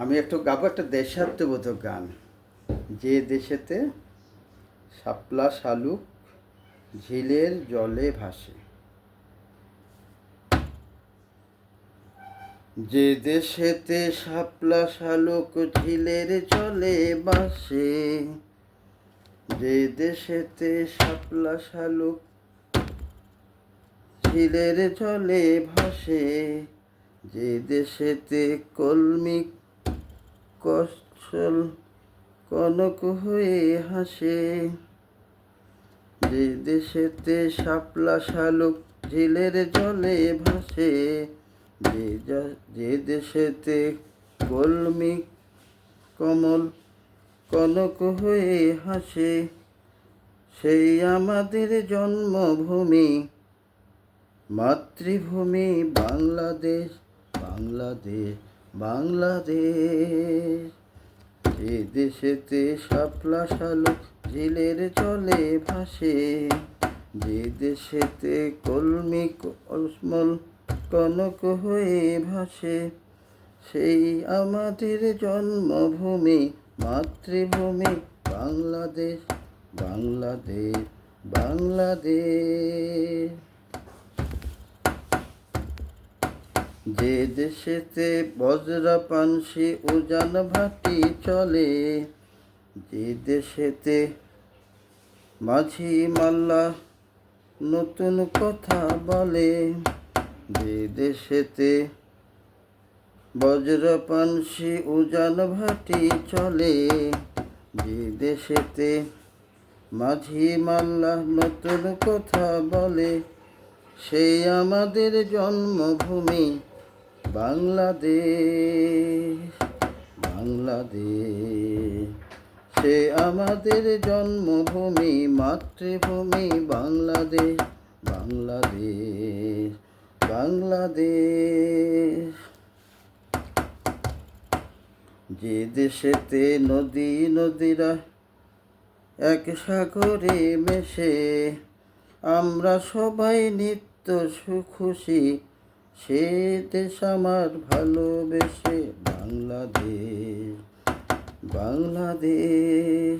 আমি একটু গাবো, একটা দেশাত্মবোধক গান। যে দেশেতে শাপলা শালুক ঝিলের জলে ভাসে। যে দেশেতে শাপলা শালুক ঝিলের জলে ভাসে, যে দেশেতে শাপলা শালুক ঝিলের জলে ভাসে, যে দেশেতে কলমি কৌশল কনক হয়ে হাসে। যে দেশেতে শাপলা শালুক ঝিলের জলে ভাসে যে যে দেশেতে কলমি কমল কনক হয়ে হাসে, সেই আমাদের জন্মভূমি, মাতৃভূমি বাংলাদেশ বাংলাদেশ। বাংলাদেশ। যে দেশেতে শাপলা শালুক ঝিলের চলে ভাসে। যে দেশেতে কলমি কসমল কনক হয়ে ভাসে, সেই আমাদের জন্মভূমি, মাতৃভূমি বাংলাদেশ বাংলাদেশ বাংলাদেশ। যে দেশেতে বজ্রা পানসি উজান ভাটি চলে, যে দেশেতে মাঝি মাল্লা নতুন কথা বলে, যে দেশেতে বজ্র পানসি উজান ভাটি চলে, যে দেশেতে মাঝি মাল্লা নতুন কথা বলে, সেই আমাদের জন্মভূমি বাংলাদেশ বাংলাদেশ। সে আমাদের জন্মভূমি, মাতৃভূমি, বাংলাদেশ বাংলাদেশ বাংলাদেশ। যে দেশেতে নদী, নদীরা এক সাগরে মেশে, আমরা সবাই নিত্য সুখুশি সে দেশ আমার ভালোবেসে বাংলাদেশ বাংলাদেশ।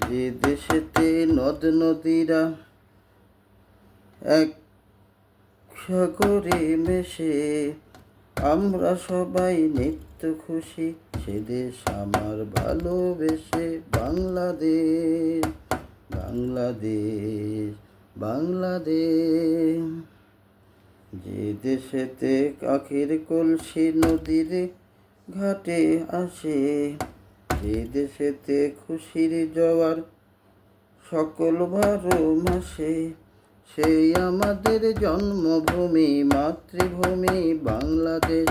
যে দেশেতে নদ নদীরা এক সাগরে মেশে, আমরা সবাই নিত্য খুশি। সে দেশ আমার ভালোবেসে বাংলাদেশ বাংলাদেশ বাংলাদেশ। যে দেশেতে কাকের কলসি নদীর ঘাটে আসে, যে দেশেতে খুশির জোয়ার সকল বারো মাসে, সেই আমাদের জন্মভূমি, মাতৃভূমি বাংলাদেশ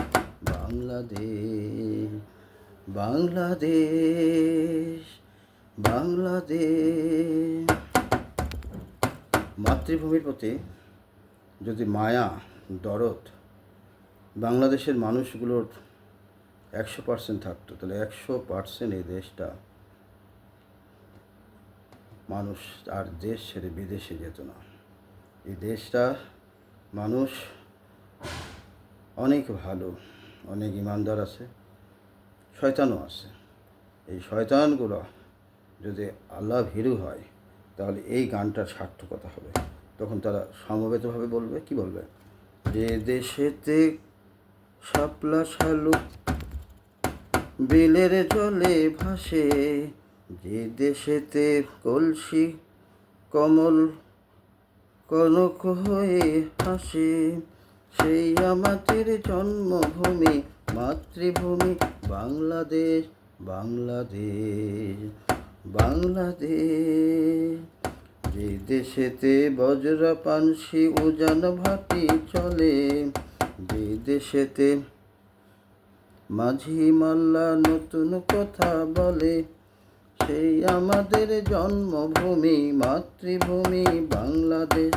বাংলাদেশ বাংলাদেশ বাংলাদেশ। মাতৃভূমির প্রতি যদি মায়া দরদ, বাংলাদেশের মানুষগুলোর একশো পার্সেন্ট থাকতো। তাহলে একশো পার্সেন্ট এই দেশটা মানুষ আর দেশ ছেড়ে বিদেশে যেত না। এই দেশটা মানুষ অনেক ভালো, অনেক ইমানদার আছে, শয়তানও আছে। এই শয়তানগুলো যদি আল্লাহ ভীরু হয়, তাহলে এই গানটার সার্থকতা হবে। তখন তারা সমবেতভাবে বলবে, কি বলবে? যে দেশেতে শাপলা শালুক বিলের জলে ভাসে, যে দেশেতে কলসি কমল কনক হয়ে হাসে, সেই আমাদের জন্মভূমি, মাতৃভূমি, বাংলাদেশ বাংলাদেশ বাংলাদেশ। যে দেশেতে বজ্রা পানসি উজান ভাটি চলে, যে দেশেতে মাঝি মাল্লা নতুন কথা বলে, সেই আমাদের জন্মভূমি, মাতৃভূমি বাংলাদেশ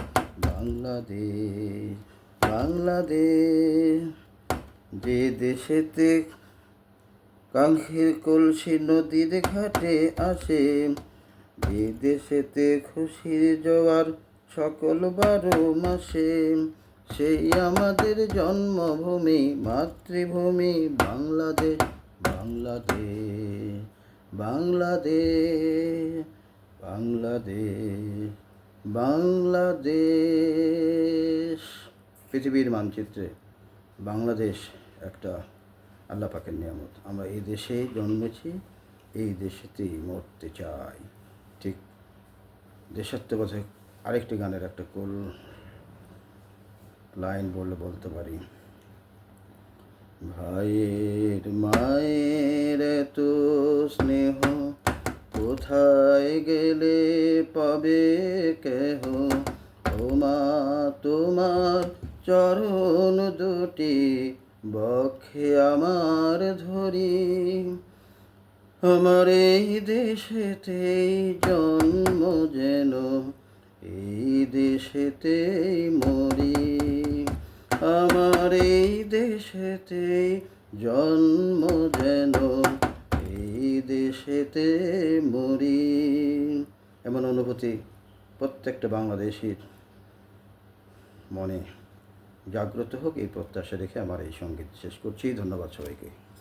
বাংলাদেশ বাংলাদেশ। যে দেশেতে কাঙ্ক্ষের কলসি নদীর ঘাটে আসে যে দেশেতে খুশির জোয়ার সকল বারো মাসে। সেই আমাদের জন্মভূমি, মাতৃভূমি, বাংলাদেশ বাংলাদেশ বাংলাদেশ বাংলাদেশ বাংলাদেশ। পৃথিবীর মানচিত্রে বাংলাদেশ একটা আল্লাহ পাকের নিয়ামত। আমরা এই দেশে জন্মেছি, এই দেশেতেই মরতে চাই। দেশাত্মকতা আরেকটি গানের একটা কোল লাইন বললে বলতে পারি? ভাইয়ের মায়ের এত স্নেহ, কোথায় গেলে পাবে কেহ? ও মা তোমার চরণ দুটি বক্ষে আমার ধরি। আমার এই দেশেতেই জন্ম যেন এই দেশেতেই মরি। আমার এই দেশেতেই জন্ম যেন। এই দেশেতে মরি। এমন অনুভূতি প্রত্যেকটা বাংলাদেশির মনে। জাগ্রত হোক এই প্রত্যাশা রেখে আমার এই সংগীত শেষ করছি। ধন্যবাদ সবাইকে।